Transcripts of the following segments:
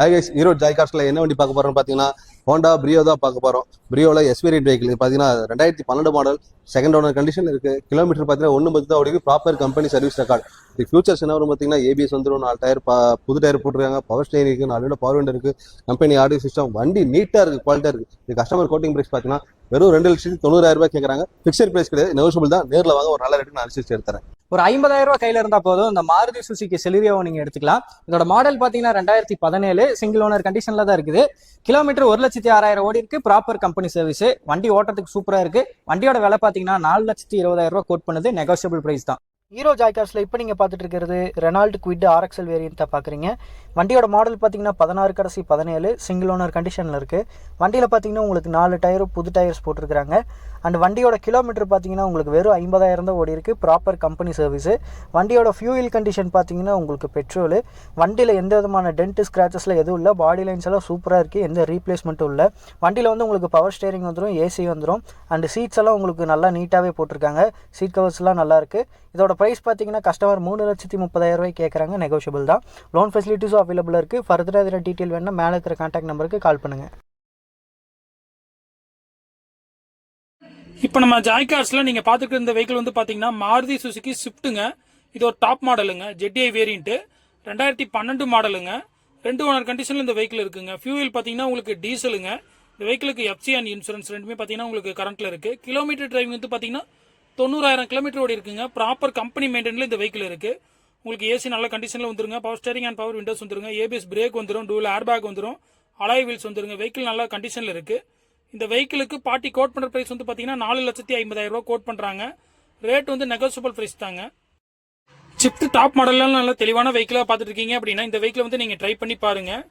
Highways Erode Joy என்ன வண்டி பார்க்க போறோம்னு பார்த்தீங்கன்னா ஹோண்டா ப்ரியோ தான் பார்க்க போறோம். ப்ரியோவில் எஸ் வேரியன்ட் வெஹிக்கிள் பார்த்தீங்கன்னா ரெண்டாயிரத்தி பன்னெண்டு மாடல் செகண்ட் ஓனர் கண்டிஷன் இருக்கு. கிலோமீட்டர் பார்த்தீங்கன்னா ஒன்று பத்து தான் ஓடிக்கு. ப்ராப்பர் கம்பெனி சர்வீஸ் ரெக்கார்ட் இது ஃபியூச்சர்ஸ் என்ன வரும் பார்த்தீங்கன்னா ஏபிஎஸ் வந்துடும் நாலு டயர் புது டயர் போட்டுருக்காங்க. பவர் ஸ்டேரிங் இருக்கு. நாலு பவர் விண்டோ இருக்கு. கம்பெனி ஆடியோ சிஸ்டம் வண்டி நீட்டாக இருக்கு. குவாலிட்டியாக இருக்கு. இது கஸ்டமர் கோட்டிங் பிரைஸ் பார்த்தீங்கன்னா வெறும் ரெண்டு லட்சத்தி தொண்ணூறாயிரம் ரூபாய் கேட்குறாங்க ஃபிக்ஸட் பிரைஸ் கிடையாது. நெகோஷியபிள் தான். நேரில் வாங்க. ஒரு நல்ல ரேட்டு நான் அனுசரிச்சு எடுத்துறேன். ஒரு ஐம்பதாயிரம் ரூபாய் கையில இருந்தா போதும். இந்த மாருதி சுசுகி செலிரியாவை நீங்க எடுத்துக்கலாம். இதோட மாடல் பாத்தீங்கன்னா ரெண்டாயிரத்தி பதினேழு சிங்கிள் ஓனர் கண்டிஷன்ல தான் இருக்குது. கிலோமீட்டர் ஒரு லட்சத்தி ஆறாயிரம் ஓடி இருக்கு. ப்ராப்பர் கம்பெனி சர்வீஸ் வண்டி ஓட்டத்துக்கு சூப்பரா இருக்கு. வண்டியோட விலை பாத்தீங்கன்னா நாலு லட்சத்தி இருபதாயிரம் ரூபாய் கோட் பண்ணுது. நெகோசியபிள் பிரைஸ் தான். ஹீரோ ஜாய்கார்ஸில் இப்போ நீங்கள் பார்த்துட்டு இருக்கிறது ரெனால்டு குவிட் ஆர்எக்ஸல் வேரியண்ட்டை பார்க்குறீங்க வண்டியோட மாடல் பார்த்தீங்கன்னா பதினாறு கடைசி பதினேழு சிங்கிள் ஓனர் கண்டிஷனில் இருக்குது வண்டியில் பார்த்தீங்கன்னா உங்களுக்கு நாலு டயரும் புது டயர்ஸ் போட்டிருக்கிறாங்க. அண்ட் வண்டியோட கிலோமீட்டர் பார்த்தீங்கன்னா உங்களுக்கு வெறும் ஐம்பதாயிரம் தான் ஓடி இருக்குது ப்ராப்பர் கம்பெனி சர்வீஸு வண்டியோட ஃபியூயில் கண்டிஷன் பார்த்தீங்கன்னா உங்களுக்கு பெட்ரோலு வண்டியில் எந்த விதமான டென்ட் ஸ்க்ராச்சஸில் எதுவும் இல்லை. பாடி லைன்ஸ் எல்லாம் சூப்பராக இருக்குது எந்த ரீப்ளேஸ்மெண்ட்டும் இல்லை. வண்டியில் வந்து உங்களுக்கு பவர் ஸ்டேரிங் வந்துடும் ஏசி வந்துடும் அண்ட் சீட்ஸ் எல்லாம் உங்களுக்கு நல்லா நீட்டாகவே போட்டிருக்காங்க. சீட் கவர்ஸ்லாம் நல்லாயிருக்கு இதோட ப்ரைஸ் பார்த்தீங்கன்னா கஸ்டமர் மூணு லட்சத்தி முப்பதாயிரம் ரூபாய் கேட்குறாங்க நெகோஷியபிள் தான். லோன் ஃபெசிலிட்டிஸும் அவைலபிளாக இருக்குது ஃபர்தராக இதில் டீட்டெயில் வேணால் மேலே இருக்கிற கான்டாக்ட் நம்பருக்கு கால் பண்ணுங்கள் இப்போ நம்ம ஜாய்கார்ஸ்ல நீங்கள் பார்த்துட்டு இருந்த வெஹிக்கிள் வந்து பார்த்தீங்கன்னா மாருதி சுசுக்கி ஸ்விஃப்ட்டுங்க இது ஒரு டாப் மாடலுங்க ஜெட்டிஐ வேரியண்ட்டு ரெண்டாயிரத்தி பன்னெண்டு மாடலுங்க ரெண்டு ஓனர் கண்டிஷனில் இந்த வெஹிக்கிள் இருக்குங்க. ஃபியூல் பார்த்தீங்கன்னா உங்களுக்கு டீசலுங்க இந்த வெஹிக்கிளுக்கு எஃப்சி அண்ட் இன்சூரன்ஸ் ரெண்டுமே பார்த்தீங்கன்னா உங்களுக்கு கரண்ட்டில் இருக்குது கிலோமீட்டர் டிரைவிங் வந்து பார்த்தீங்கன்னா தொண்ணூறாயிரம் கிலோமீட்டர் ஓடி இருக்குங்க. ப்ராப்பர் கம்பெனி மெயின்டென்ல இந்த வெஹிக்கிள் இருக்குது உங்களுக்கு ஏசி நல்ல கண்டிஷனில் வந்துருங்க. Power steering and power windows வந்துருங்க. ஏபிஎஸ் பிரேக் வந்துரும். டூல் ஏர் பேக் வந்துடும் அலாய் வீல்ஸ் வந்துருங்க. வெஹிக்கிள் நல்ல கண்டிஷனில் இருக்குது இந்த வெஹிக்கிளுக்கு பார்ட்டி கோட் பண்ணுற ப்ரைஸ் வந்து பார்த்தீங்கன்னா நாலு லட்சத்தி ஐம்பதாயிரம் ரூபா கோட் பண்ணுறாங்க ரேட் வந்து நெகோசியபிள் ப்ரைஸ் தாங்க. சிப்ட் டாப் மாடல்லாம் நல்ல தெளிவான வெஹிக்கிளாக பார்த்துட்டு இருக்கீங்க அப்படின்னா இந்த வெஹிக்கிள் வந்து நீங்கள் ட்ரை பண்ணி பாருங்கள்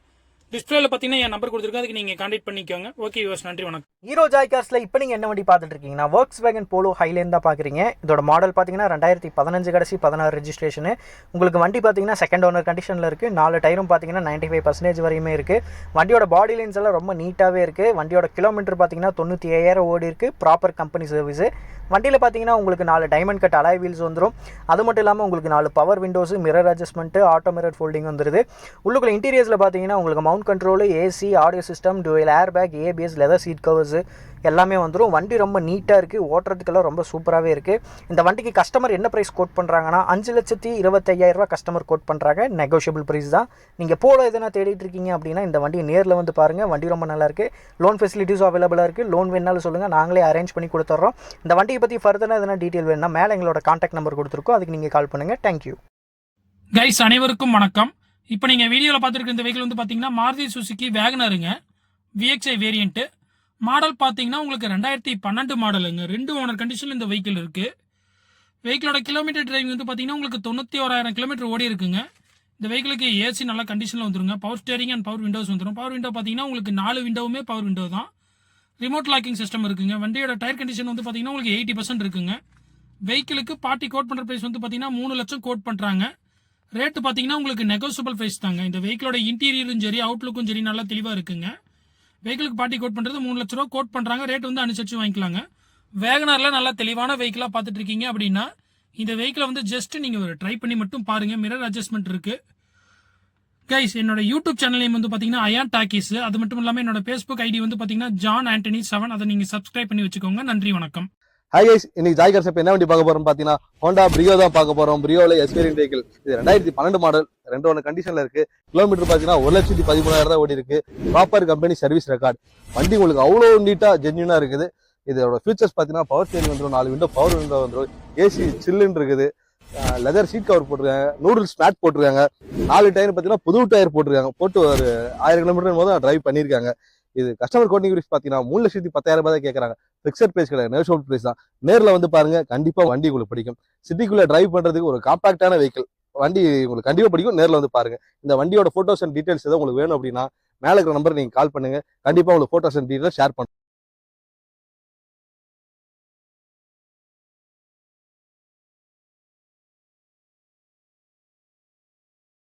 டிஸ்பிளேல பாத்தீங்கன்னா என் நம்பர் கொடுத்துருக்கேன். அதுக்கு நீங்க கான்டாக்ட் பண்ணிக்கோங்க. ஓகே யூஸ் நன்றி வணக்கம். ஹீரோ ஜாய்கார்ஸில் இப்போ நீங்கள் என்ன வண்டி பார்த்துட்டு இருக்கீங்கன்னா ஒர்க்ஸ் வேகன் போலோ ஹைலேன் தான் பார்க்குறீங்க. இதோட மாடல் பார்த்தீங்கன்னா ரெண்டாயிரத்தி பதினஞ்சு கடைசி பதினாறு ரெஜிஸ்ட்ரேஷனு உங்களுக்கு வண்டி பார்த்தீங்கன்னா செகண்ட் ஓனர் கண்டிஷனில் இருக்குது நாலு டயரும் பார்த்தீங்கன்னா நைன்டி ஃபைவ் பர்சன்டேஜ் வரையுமே இருக்குது வண்டியோட பாடி லைன்ஸ் எல்லாம் ரொம்ப நீட்டாகவே இருக்குது வண்டியோட கிலோமீட்டர் பார்த்தீங்கன்னா தொண்ணூற்றி ஐயாயிரம் ஓடி இருக்குது ப்ராப்பர் கம்பெனி சர்வீஸு வண்டியில் பார்த்தீங்கன்னா உங்களுக்கு நாலு டைமண்ட் கட் அலாய் வீல்ஸ் வந்துடும் அது மட்டும் இல்லாமல் உங்களுக்கு நாலு power windows mirror adjustment auto mirror folding வந்துருது. உள்ளுக்குள்ள இன்டீரியர்ஸில் பார்த்தீங்கன்னா உங்களுக்கு mount control AC audio system dual airbag ABS leather seat covers எல்லாமே வந்துடும் வண்டி ரொம்ப நீட்டாக இருக்குது ஓட்டுறதுக்கெல்லாம் ரொம்ப சூப்பராகவே இருக்குது இந்த வண்டிக்கு கஸ்டமர் என்ன ப்ரைஸ் கோட் பண்ணுறாங்கன்னா அஞ்சு லட்சத்தி இருபத்தையாயிரரூவா கஸ்டமர் கோட் பண்ணுறாங்க நெகோஷியபிள் ப்ரைஸ் தான். நீங்கள் போல எதனா தேடிட்டு இருக்கீங்க அப்படின்னா இந்த வண்டியை நேரில் வந்து பாருங்கள் வண்டி ரொம்ப நல்லாயிருக்கு லோன் ஃபெசிலிட்டிஸும் அவைலபிளாக இருக்குது லோன் வேணாலும் சொல்லுங்கள் நாங்களே அரேஞ்ச் பண்ணி கொடுத்துட்றோம் இந்த வண்டி இதை பற்றி ஃபர்தராக எதனா டீட்டெயில் வேணும்னா மேலே எங்களோட காண்டாக்ட் நம்பர் கொடுத்துருக்கோம். அதுக்கு நீங்கள் கால் பண்ணுங்கள் தேங்க்யூ கைஸ் அனைவருக்கும் வணக்கம். இப்போ நீங்கள் வீடியோவில் பார்த்துருக்க இந்த வெஹிக்கிள் வந்து பார்த்தீங்கன்னா மாருதி சுசுகி வேகனருங்க விஎக்ஸ்ஐ வேரியண்ட்டு மாடல் பார்த்தீங்கன்னா உங்களுக்கு ரெண்டாயிரத்தி பன்னெண்டு மாடலுங்க ரெண்டு ஓனர் கண்டிஷனில் இந்த வெஹிக்கிள் இருக்குது வெஹிக்கிளோட கிலோமீட்டர் டிரைவிங் வந்து பார்த்தீங்கன்னா உங்களுக்கு தொண்ணூற்றி ஓராயிரம் கிலோமீட்டர் ஓடி இருக்குங்க. இந்த வெஹிக்கிளுக்கு ஏசி நல்ல கண்டிஷனில் வந்துருங்க. Power steering and power windows வந்துடும் பவர் விண்டோ பார்த்தீங்கன்னா உங்களுக்கு நாலு விண்டோவுமே பவர் விண்டோ தான். ரிமோட் லாக்கிங் சிஸ்டம் இருக்குங்க. வண்டியோட டயர் கண்டிஷன் வந்து பார்த்தீங்கன்னா உங்களுக்கு எயிட்டி பர்சன்ட் இருக்குங்க. வெஹிக்கிளுக்கு பார்ட்டி கோட் பண்ணுற ப்ரைஸ் வந்து பார்த்தீங்கன்னா மூணு லட்சம் கோட் பண்ணுறாங்க ரேட்டு பார்த்தீங்கன்னா உங்களுக்கு நெகோசியபிள் ப்ரைஸ் தாங்க. இந்த வெஹிக்கிளோட இன்டீரியரும் சரி அவுட்லுக்கும் சரி நல்லா தெளிவாக இருக்குங்க. வெஹிக்கிளுக்கு பார்ட்டி கோட் பண்ணுறது மூணு லட்ச ரூபா கோட் பண்ணுறாங்க ரேட் வந்து அனுசரிச்சு வாங்கிக்கலாங்க. வேகனாரில் நல்லா தெளிவான வெஹிக்கிளாக பார்த்துட்டு இருக்கீங்க அப்படின்னா இந்த வெஹிக்கிளை வந்து ஜஸ்ட் நீங்கள் ஒரு ட்ரை பண்ணி மட்டும் பாருங்கள் மிரர் அட்ஜஸ்ட்மெண்ட் இருக்குது கைஸ் என்னோட யூடியூப் சேனல் நேம் வந்து பார்த்தீங்கன்னா அயான் டாக்கிஸ் அது மட்டும் இல்லாமல் என்னோட ஃபேஸ்புக் ஐடி வந்து பார்த்தீங்கன்னா ஜான் ஆண்டனி செவன் அதை நீங்கள் சப்ஸ்கிரைப் பண்ணி வச்சுக்கோங்க. நன்றி வணக்கம். ஹாய் கைஸ் இன்னைக்கு ஜாய் கார்ஸ் என்ன வண்டி பார்க்க போறோம் பார்த்தீங்கன்னா ஹோண்டா பிரியோ தான் பார்க்க போறோம். பிரியோல எஸ்பீரியன் வெஹிக்கிள் இது ரெண்டாயிரத்தி பன்னெண்டு மாடல் ரெண்டு ஒன்று கண்டிஷன்ல இருக்கு. கிலோமீட்டர் பார்த்தீங்கன்னா ஒரு லட்சத்தி பதிமூணாயிரம் தான் ஓடி இருக்கு. ப்ராப்பர் கம்பெனி சர்வீஸ் ரெக்கார்ட் வண்டி உங்களுக்கு அவ்வளோ நீட்டா ஜென்யூனா இருக்குது. இதோட ஃபீச்சர்ஸ் பார்த்தீங்கன்னா பவர் ஸ்டேரிங் வந்துடும் நாலு விண்டோ பவர் விண்டோ வந்துடும் ஏசி சில்லுன்னு இருக்குது. லெதர் சீட் கவர் போட்டிருக்காங்க. நூடுல்ஸ் மேட் போட்டிருக்காங்க. நாலு டயர் பார்த்தீங்கன்னா புது டயர் போட்டிருக்காங்க. போட்டு ஒரு ஆயிரம் கிலோமீட்டர் போது டிரைவ் பண்ணியிருக்காங்க. இது கஸ்டமர் கோட்டிங் ரிஸ்க் பார்த்தீங்கன்னா மூணு லட்சத்தி பத்தாயிரம் ரூபாய் தான் கேட்குறாங்க. ஃபிக்ஸட் பிரைஸ் கிடையாது. நேஷனல் பிரைஸ் தான். நேரில் வந்து பாருங்க கண்டிப்பாக வண்டி உங்களுக்கு பிடிக்கும். சிட்டிக்குள்ளே டிரைவ் பண்றதுக்கு ஒரு காம்பாக்டான வெஹிக்கிள் வண்டி உங்களுக்கு கண்டிப்பாக பிடிக்கும். நேரில் வந்து பாருங்க. இந்த வண்டியோட ஃபோட்டோஸ் அண்ட் டீடைல்ஸ் எதாவது உங்களுக்கு வேணும் அப்படின்னா மேலே இருக்கிற நம்பர் நீங்க கால் பண்ணுங்க. கண்டிப்பாக உங்களுக்கு ஃபோட்டோஸ் அண்ட் டீடைல்ஸ் ஷேர் பண்ணுங்க